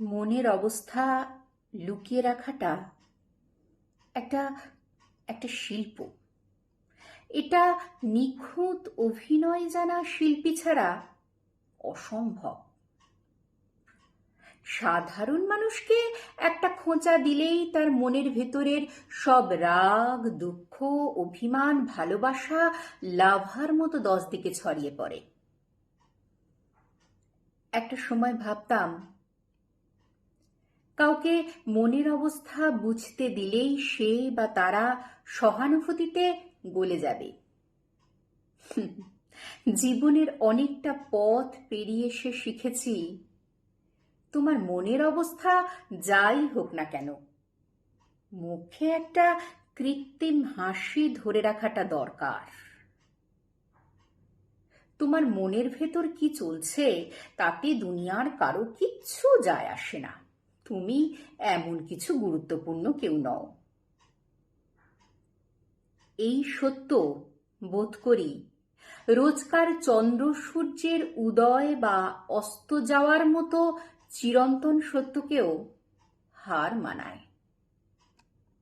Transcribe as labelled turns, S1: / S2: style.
S1: মনের অবস্থা লুকিয়ে রাখাটা একটা একটা শিল্প। এটা নিখুঁত অভিনয় জানা শিল্পী ছাড়া অসম্ভব। সাধারণ মানুষকে একটা খোঁচা দিলেই তার মনের ভেতরের সব রাগ, দুঃখ, অভিমান, ভালোবাসা লাভার মতো দশ দিকে ছড়িয়ে পড়ে। একটা সময় ভাবতাম কাউকে মনের অবস্থা বুঝতে দিলেই সে বা তারা সহানুভূতিতে গলে যাবে। জীবনের অনেকটা পথ পেরিয়ে এসে শিখেছি, তোমার মনের অবস্থা যাই হোক না কেন, মুখে একটা কৃত্রিম হাসি ধরে রাখাটা দরকার। তোমার মনের ভেতর কি চলছে তাতে দুনিয়ার কারও কিচ্ছু যায় আসে না। তুমি এমন কিছু গুরুত্বপূর্ণ কেউ নও। এই সত্য বোধ করি, রোজকার চন্দ্র সূর্যের উদয় বা অস্ত যাওয়ার মতো চিরন্তন সত্যকেও হার মানায়।